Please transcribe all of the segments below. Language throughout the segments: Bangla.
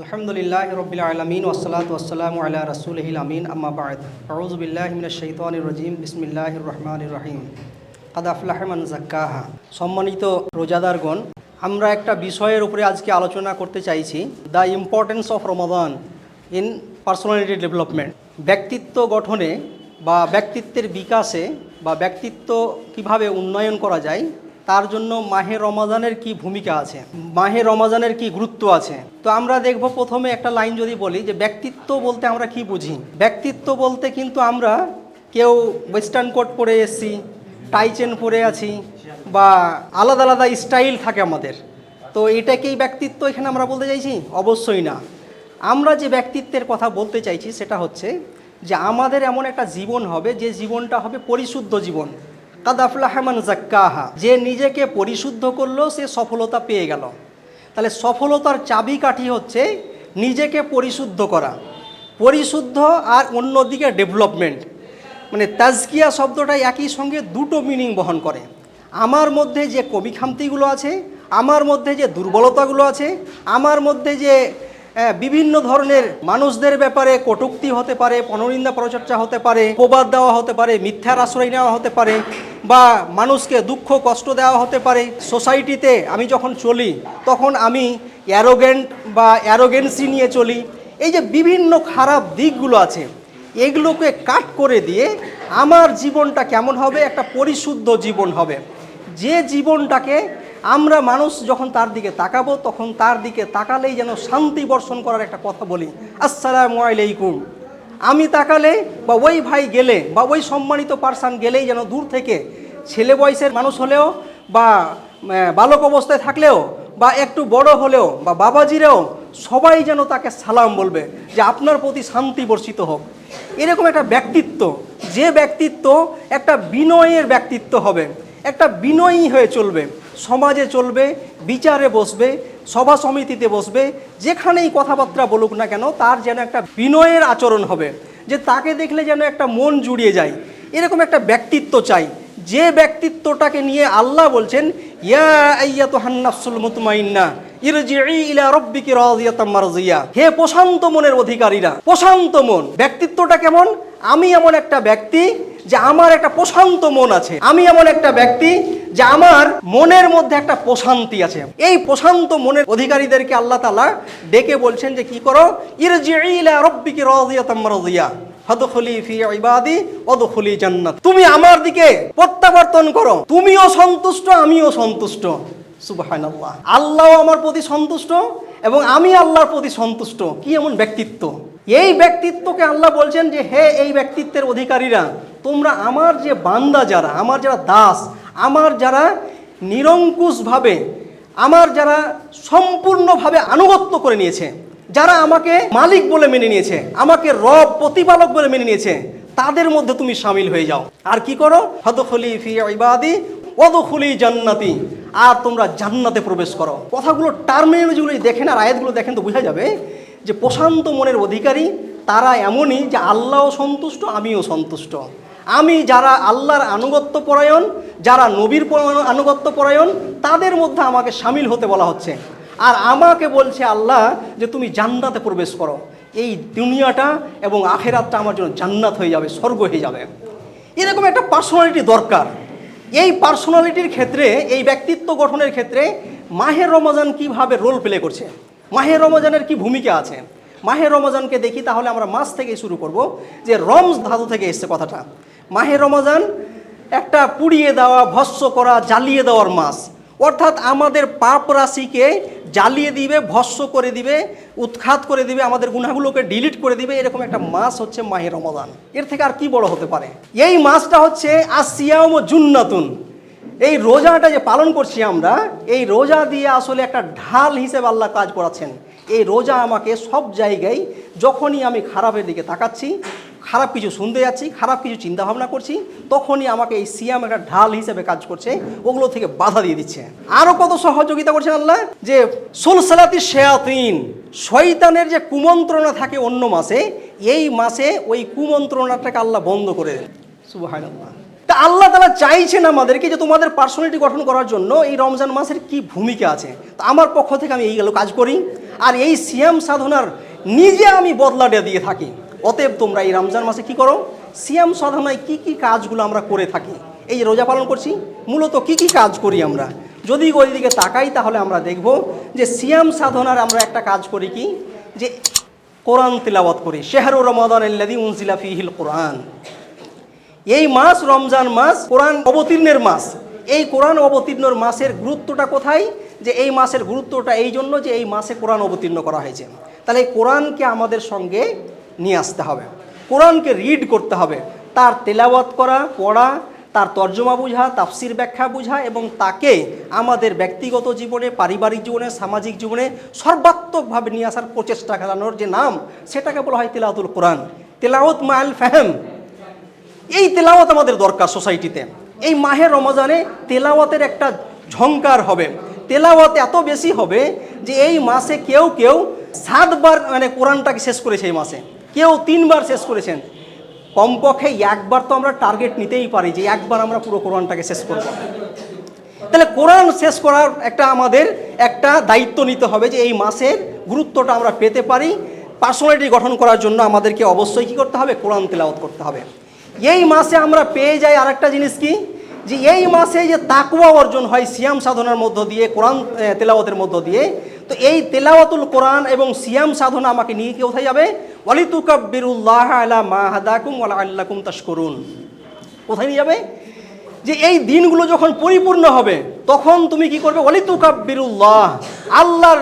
আলহামদুলিল্লাহ রবিল আলমিন ওসলাত ওসালাম আল্লাহ রসুলহিল আমিন, আম্মা বাদ। আউজবিল্লাহমিন শৈতান রজিম বিসমিল্লাহ রহমান রহিম। কাদাফলাহমান জাক্কাহা সম্মানিত রোজাদারগণ, আমরা একটা বিষয়ের উপরে আজকে আলোচনা করতে চাইছি, the importance of Ramadan in personality development. ব্যক্তিত্ব গঠনে বা ব্যক্তিত্বের বিকাশে বা ব্যক্তিত্ব কীভাবে উন্নয়ন করা যায় তার জন্য মাহে রমাজানের কি ভূমিকা আছে? মাহে রমাজানের কি গুরুত্ব আছে? তো আমরা দেখব প্রথমে একটা লাইন যদি বলি যে ব্যক্তিত্ব বলতে আমরা কি বুঝি? ব্যক্তিত্ব বলতে কিন্তু আমরা কেউ ওয়েস্টার্ন কোট পরে এসছি টাইচেন পরে আছি বা আলাদা আলাদা স্টাইল থাকে আমাদের। তো এটাকেই ব্যক্তিত্ব এখানে আমরা বলতে চাইছি? অবশ্যই না। আমরা যে ব্যক্তিত্বের কথা বলতে চাইছি সেটা হচ্ছে যে আমাদের এমন একটা জীবন হবে যে জীবনটা হবে পরিশুদ্ধ জীবন। কাদাফলাহমান জাক্কাহা যে নিজেকে পরিশুদ্ধ করল, সে সফলতা পেয়ে গেল। তাহলে সফলতার চাবিকাঠি হচ্ছে নিজেকে পরিশুদ্ধ করা। পরিশুদ্ধ আর অন্যদিকে ডেভেলপমেন্ট। মানে তাজকিয়া শব্দটা একই সঙ্গে দুটো মিনিং বহন করে। আমার মধ্যে যে কবি খামতিগুলো আছে, আমার মধ্যে যে দুর্বলতাগুলো আছে, আমার মধ্যে যে বিভিন্ন ধরনের মানুষদের ব্যাপারে কটুক্তি হতে পারে পননিন্দা পরচর্চা হতে পারে, প্রবাদ দেওয়া হতে পারে, মিথ্যার আশ্রয় নেওয়া হতে পারে বা মানুষকে দুঃখ, কষ্ট দেওয়া হতে পারে সোসাইটিতে আমি যখন চলি, তখন আমি অ্যারোগেন্ট বা অ্যারোগেন্সি নিয়ে চলি। এই যে বিভিন্ন খারাপ দিকগুলো আছে, এগুলোকে কাট করে দিয়ে আমার জীবনটা কেমন হবে? একটা পরিশুদ্ধ জীবন হবে। যে জীবনটাকে আমরা মানুষ যখন তার দিকে তাকাবো, তখন তার দিকে তাকালেই যেন শান্তি বর্ষণ করার একটা কথা বলি। আসসালামু আলাইকুম। আমি তাকালে বা ওই ভাই গেলে বা ওই সম্মানিত পার্সন গেলেই যেন দূর থেকে ছেলে বয়সের মানুষ হলেও বা বালক অবস্থায় থাকলেও বা একটু বড় হলেও বা বাবাজিরেও সবাই যেন তাকে সালাম বলবে যে আপনার প্রতি শান্তি বর্ষিত হোক। এরকম একটা ব্যক্তিত্ব, যে ব্যক্তিত্ব একটা বিনয়ের ব্যক্তিত্ব হবে, একটা বিনয়ী হয়ে চলবে, সমাজে চলবে বিচারে বসবে, সভা সমিতিতে বসবে, যেখানেই কথাবার্তা বলুক না কেন, তার যেন একটা বিনয়ের আচরণ হবে, যে তাকে দেখলে যেন একটা মন জুড়িয়ে যায়। এরকম একটা ব্যক্তিত্ব চাই। যে ব্যক্তিত্বটাকে নিয়ে আল্লাহ বলছেন, ইয়া আইয়াতুহান নাফসুল মুতমাইন্না হে প্রশান্ত মনের অধিকারীরা, প্রশান্ত মন, ব্যক্তিত্বটা কেমন? আমি এমন একটা ব্যক্তি যে আমার একটা প্রশান্ত মন আছে। আমি এমন একটা ব্যক্তি যে আমার মনের মধ্যে একটা প্রশান্তি আছে। এই প্রশান্ত মনের অধিকারীদেরকে আল্লাহ তালা ডেকে বলছেন যে, কি করো? ইরজিই ইলা রাব্বিকি হদখলি অদখলি জান্নাত। তুমি আমার দিকে প্রত্যাবর্তন করো। তুমিও সন্তুষ্ট, আমিও সন্তুষ্ট। আল্লাহ আমার প্রতি সন্তুষ্ট এবং আমি আল্লাহর প্রতি সন্তুষ্ট। কি এমন ব্যক্তিত্ব? এই ব্যক্তিত্বকে আল্লাহ বলছেন যে, হে এই ব্যক্তিত্বের অধিকারীরা, তোমরা আমার যে বান্দা যারা, আমার যারা দাস, আমার যারা নিরঙ্কুশভাবে, আমার যারা সম্পূর্ণভাবে আনুগত্য করে নিয়েছে, যারা আমাকে মালিক বলে মেনে নিয়েছে, আমাকে রব প্রতিপালক বলে মেনে নিয়েছে, তাদের মধ্যে তুমি সামিল হয়ে যাও। আর কি করো? হদখলি ফি ইবাদি অদখলি জান্নাতি। আর তোমরা জান্নাতে প্রবেশ করো। কথাগুলো টার্মিনোলজিগুলো দেখেন আর আয়াতগুলো দেখেন তো বোঝা যাবে যে প্রশান্ত মনের অধিকারী, তারা এমনই যে আল্লাহও সন্তুষ্ট, আমিও সন্তুষ্ট। আমি যারা আল্লাহর আনুগত্য পরায়ণ, যারা নবীর আনুগত্য পরায়ণ, তাদের মধ্যে আমাকে সামিল হতে বলা হচ্ছে। আর আমাকে বলছে আল্লাহ যে তুমি জান্নাতে প্রবেশ করো। এই দুনিয়াটা এবং আখেরাতটা আমার জন্য জান্নাত হয়ে যাবে, স্বর্গ হয়ে যাবে। এরকম একটা পার্সোনালিটি দরকার। এই পার্সোনালিটির ক্ষেত্রে, এই ব্যক্তিত্ব গঠনের ক্ষেত্রে মাহের রমজান কীভাবে রোল প্লে করছে? মাহের রমজানের কি ভূমিকা আছে? মাহের রমজানকে দেখি তাহলে আমরা মাস থেকে শুরু করব যে রমজ ধাতু থেকে এসছে কথাটা। মাহের রমজান একটা পুড়িয়ে দেওয়া, ভস্য করা, জ্বালিয়ে দেওয়ার মাস। অর্থাৎ আমাদের পাপ রাশিকে জ্বালিয়ে দিবে, ভস্য করে দিবে, উৎখাত করে দিবে, আমাদের গুণাগুলোকে ডিলিট করে দিবে, এরকম একটা মাস হচ্ছে মাহে রমাদান এর থেকে আর কি বড় হতে পারে? এই মাসটা হচ্ছে আসিয়াম জুন্নাতুন। এই রোজাটা যে পালন করছি আমরা, এই রোজা দিয়ে আসলে একটা ঢাল হিসেবে আল্লাহ কাজ করাচ্ছেন। এই রোজা আমাকে সব জায়গায় যখনই আমি খারাপের দিকে তাকাচ্ছি, খারাপ কিছু শুনতে যাচ্ছি, খারাপ কিছু চিন্তা ভাবনা করছি, তখনই আমাকে এই সিয়াম একটা ঢাল হিসেবে কাজ করছে, ওগুলো থেকে বাধা দিয়ে দিচ্ছে। আরও কত সহযোগিতা করছেন আল্লাহ? যে সুলসালাতি শেয়াতিন, শয়তানের যে কুমন্ত্রণা থাকে অন্য মাসে, এই মাসে ওই কুমন্ত্রণাটাকে আল্লাহ বন্ধ করে দেন। সুবহানাল্লাহ। তা আল্লাহ তালা চাইছেন আমাদেরকে যে তোমাদের পার্সোনালিটি গঠন করার জন্য এই রমজান মাসের কি ভূমিকা আছে। তা আমার পক্ষ থেকে আমি এইগুলো কাজ করি। আর এই সিয়াম সাধনার নিজে আমি বদলাটা দিয়ে থাকি। অতএব তোমরা এই রমজান মাসে কি করো? সিয়াম সাধনায় কি কি কাজগুলো আমরা করে থাকি? এই যে রোজা পালন করছি, মূলত কি কি কাজ করি আমরা? যদি ওই দিকে তাকাই তাহলে আমরা দেখব যে সিয়াম সাধনার আমরা একটা কাজ করি কি? যে কোরআন তিলাওয়াত করি। শেহরু রমাদান আল্লাদি উনজিলা ফিহিল কোরআন। এই মাস রমজান মাস কোরআন অবতীর্ণের মাস। এই কোরআন অবতীর্ণর মাসের গুরুত্বটা কোথায়? যে এই মাসের গুরুত্বটা এই জন্য যে এই মাসে কোরআন অবতীর্ণ করা হয়েছে। তাহলে এই কোরআনকে আমাদের সঙ্গে নিয়ে আসতে হবে। কোরআনকে রিড করতে হবে। তার তেলাওয়াত করা, পড়া, তার তর্জমা বোঝা, তাফসির ব্যাখ্যা বোঝা এবং তাকে আমাদের ব্যক্তিগত জীবনে, পারিবারিক জীবনে, সামাজিক জীবনে সর্বাত্মকভাবে নিয়ে আসার প্রচেষ্টা খেলানোর যে নাম, সেটাকে বলা হয় তেলাওয়াতুল কোরআন। তেলাওয়াত মায়াল ফাহেম। এই তেলাওয়াত আমাদের দরকার সোসাইটিতে। এই মাহের রমজানে তেলাওয়াতের একটা ঝংকার হবে। তেলাওয়াত এত বেশি হবে যে এই মাসে কেউ কেউ সাতবার মানে কোরআনটাকে শেষ করেছে এই মাসে। কেউ তিনবার শেষ করেছেন। কমপক্ষে একবার তো আমরা টার্গেট নিতেই পারি যে একবার আমরা পুরো কোরআনটাকে শেষ করব। তাহলে কোরআন শেষ করার একটা আমাদের একটা দায়িত্ব নিতে হবে যে এই মাসের গুরুত্বটা আমরা পেতে পারি। পার্সোনালিটি গঠন করার জন্য আমাদেরকে অবশ্যই কী করতে হবে? কোরআন তেলাওয়াত করতে হবে। এই মাসে আমরা পেয়ে যাই আরেকটা জিনিস কি? যে এই মাসে যে তাকুয়া অর্জন হয় সিয়াম সাধনার মধ্য দিয়ে, কোরআন তেলাওয়াতের মধ্য দিয়ে, তো এই তেলাওয়াতুল কোরআন এবং সিয়াম সাধনা আমাকে নিয়ে কোথায় যাবে? ওয়ালিতুকাব্বিরুল্লাহ আলা মা হাদাকুম ওয়ালা আল্লাকুম তাশকুরুন। কোথায় নিয়ে যাবে? যে এই দিনগুলো যখন পরিপূর্ণ হবে, তখন তুমি কি করবে? ওয়ালিতুকাব্বিরুল্লাহ, আল্লাহর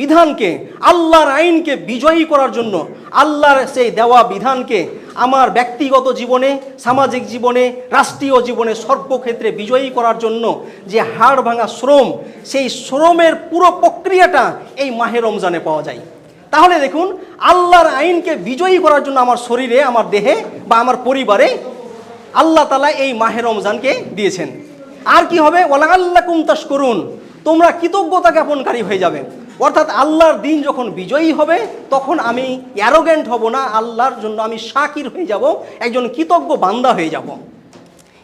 বিধানকে, আল্লাহর আইনকে বিজয়ী করার জন্য আল্লাহর সেই দেওয়া বিধানকে আমার ব্যক্তিগত জীবনে, সামাজিক জীবনে, রাষ্ট্রীয় জীবনে সর্বক্ষেত্রে বিজয়ী করার জন্য যে হাড় ভাঙা শ্রম, সেই শ্রমের পুরো প্রক্রিয়াটা এই মাহে রমজানে পাওয়া যায়। তাহলে দেখুন, আল্লাহর আইনকে বিজয়ী করার জন্য আমার শরীরে, আমার দেহে বা আমার পরিবারে আল্লাহ তালা এই মাহে রমজানকে দিয়েছেন। আর কি হবে? ওলা আল্লাহ কুমতাস করুন তোমরা কৃতজ্ঞতা জ্ঞাপনকারী হয়ে যাবে। অর্থাৎ আল্লাহর দিন যখন বিজয়ী হবে, তখন আমি অ্যারোগেন্ট হব না, আল্লাহর জন্য আমি সাকির হয়ে যাব, একজন কৃতজ্ঞ বান্দা হয়ে যাব।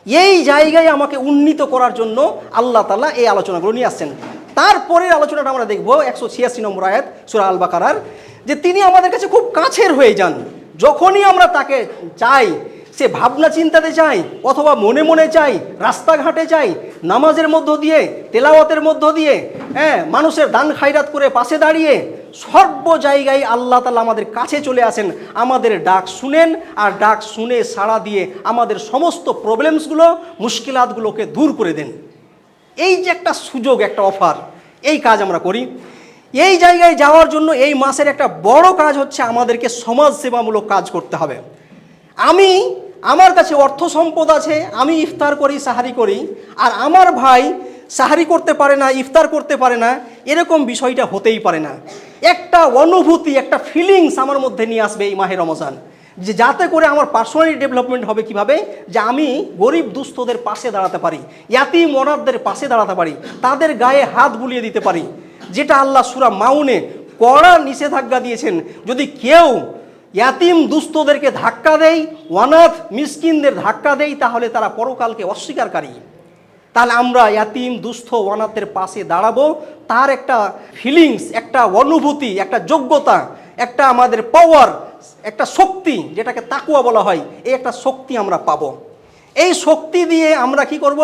এই জায়গায় আমাকে উন্নীত করার জন্য আল্লাহ তালা এই আলোচনাগুলো নিয়ে আসছেন। তারপরের আলোচনাটা আমরা দেখব একশো ছিয়াশি নম্বর আয়াত, সুরা আল বাকারার যে তিনি আমাদের কাছে খুব কাছের হয়ে যান। যখনই আমরা তাকে চাই সে ভাবনা চিন্তাতে চাই অথবা মনে মনে চাই রাস্তাঘাটে চাই নামাজের মধ্য দিয়ে, তেলাওয়াতের মধ্য দিয়ে হ্যাঁ মানুষের দান খাইরাত করে পাশে দাঁড়িয়ে সর্ব জায়গায় আল্লাহ তালা আমাদের কাছে চলে আসেন, আমাদের ডাক শুনেন, আর ডাক শুনে সাড়া দিয়ে আমাদের সমস্ত প্রবলেমসগুলো মুশকিলাতগুলোকে দূর করে দেন। এই যে একটা সুযোগ, একটা অফার এই কাজ আমরা করি। এই জায়গায় যাওয়ার জন্য এই মাসের একটা বড় কাজ হচ্ছে আমাদেরকে সমাজ সেবামূলক কাজ করতে হবে। আমি আমার কাছে অর্থ সম্পদ আছে, আমি ইফতার করি, সাহারি করি, আর আমার ভাই সাহারি করতে পারে না, ইফতার করতে পারে না, এরকম বিষয়টা হতেই পারে না। একটা অনুভূতি, একটা ফিলিংস আমার মধ্যে নিয়ে আসবে এই মাহে রমজান, যে যাতে করে আমার পার্সোনালি ডেভেলপমেন্ট হবে কীভাবে? যে আমি গরিব দুস্থদের পাশে দাঁড়াতে পারি ইয়াতি মরাদদের পাশে দাঁড়াতে পারি, তাদের গায়ে হাত বুলিয়ে দিতে পারি, যেটা আল্লাহ সুরা মাউনে কড়া নিষেধাজ্ঞা দিয়েছেন, যদি কেউ ইয়াতিম দুস্থদেরকে ধাক্কা দেই অনাথ মিসকিনদের ধাক্কা দেই, তাহলে তারা পরকালকে অস্বীকারকারী তাহলে আমরা ইয়াতিম, দুস্থ অনাথের পাশে দাঁড়াবো। তার একটা ফিলিংস একটা অনুভূতি, একটা যোগ্যতা, একটা আমাদের পাওয়ার একটা শক্তি, যেটাকে তাকুয়া বলা হয়, এই একটা শক্তি আমরা পাবো। এই শক্তি দিয়ে আমরা কি করব?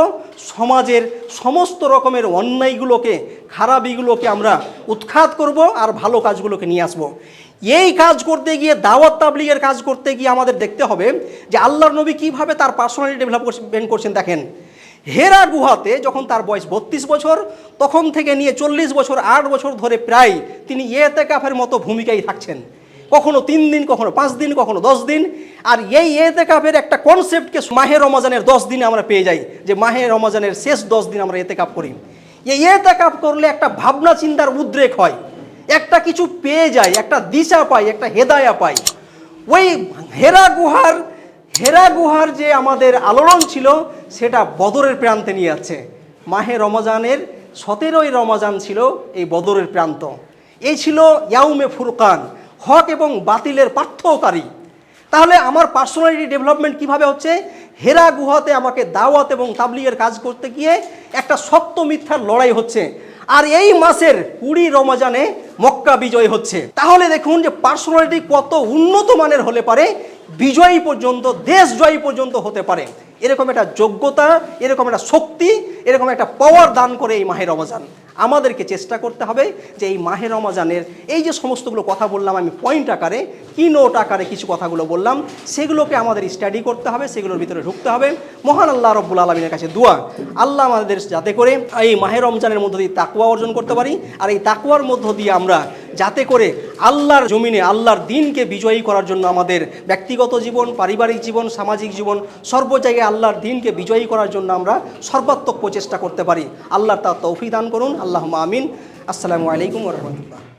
সমাজের সমস্ত রকমের অন্যায়গুলোকে, খারাপিগুলোকে আমরা উৎখাত করব আর ভালো কাজগুলোকে নিয়ে আসব। এই কাজ করতে গিয়ে, দাওয়াত তাবলিগের কাজ করতে গিয়ে আমাদের দেখতে হবে যে আল্লাহর নবী কীভাবে তার পার্সোনালিটি ডেভেলপমেন্ট করছেন দেখেন। হেরা গুহাতে যখন তার বয়স বত্রিশ বছর, তখন থেকে নিয়ে চল্লিশ বছর, আট বছর ধরে প্রায় তিনি ইয়েতে কাফের মতো ভূমিকায় থাকছেন। কখনো তিন দিন, কখনো পাঁচ দিন, কখনো দশ দিন। আর এই এতে কাপের একটা কনসেপ্টকে মাহে রমাজানের দশ দিনে আমরা পেয়ে যাই, যে মাহে রমাজানের শেষ দশ দিন আমরা এতে কাপ করি। এই এতে কাপ করলে একটা ভাবনা চিন্তার উদ্রেক হয়। একটা কিছু পেয়ে যায়, একটা দিশা পাই, একটা হেদায়া পাই। ওই হেরা গুহার হেরা গুহার যে আমাদের আলোড়ন ছিল, সেটা বদরের প্রান্তে নিয়ে যাচ্ছে। মাহে রমজানের সতেরোই রমজান ছিল এই বদরের প্রান্ত। এই ছিল ইয়াউমে ফুরকান। হক এবং বাতিলের পার্থকারী তাহলে আমার পার্সোনালিটি ডেভেলপমেন্ট কীভাবে হচ্ছে? হেরা গুহাতে আমাকে দাওয়াত এবং তাবলিগের কাজ করতে গিয়ে একটা সত্য মিথ্যার লড়াই হচ্ছে। আর এই মাসের কুড়ি রমজানে মক্কা বিজয় হচ্ছে। তাহলে দেখুন যে পার্সোনালিটি কত উন্নত মানের হলে পারে, বিজয়ী পর্যন্ত দেশ জয়ী পর্যন্ত হতে পারে। এরকম একটা যোগ্যতা, এরকম একটা শক্তি, এরকম একটা পাওয়ার দান করে এই মাহের রমজান। আমাদেরকে চেষ্টা করতে হবে যে এই মাহে রমজানের এই যে সমস্তগুলো কথা বললাম আমি পয়েন্ট আকারে কি নোট আকারে কিছু কথাগুলো বললাম, সেগুলোকে আমাদের স্টাডি করতে হবে, সেগুলোর ভিতরে ঢুকতে হবে। মহান আল্লাহ রব্বুল আলমিনের কাছে দোয়া। আল্লাহ আমাদের যাতে করে এই মাহে রমজানের মধ্য দিয়ে তাকুয়া অর্জন করতে পারি, আর এই তাকুয়ার মধ্য দিয়ে আমরা যাতে করে আল্লাহর জমিনে, আল্লাহর দিনকে বিজয়ী করার জন্য আমাদের ব্যক্তিগত জীবন, পারিবারিক জীবন, সামাজিক জীবন, সর্ব জায়গায় আল্লাহর দিনকে বিজয়ী করার জন্য আমরা সর্বাত্মক প্রচেষ্টা করতে পারি। আল্লাহ তার তৌফি দান করুন। আল্লাহ আমিন। আসসালামু আলাইকুম রহমতুল্লাহ।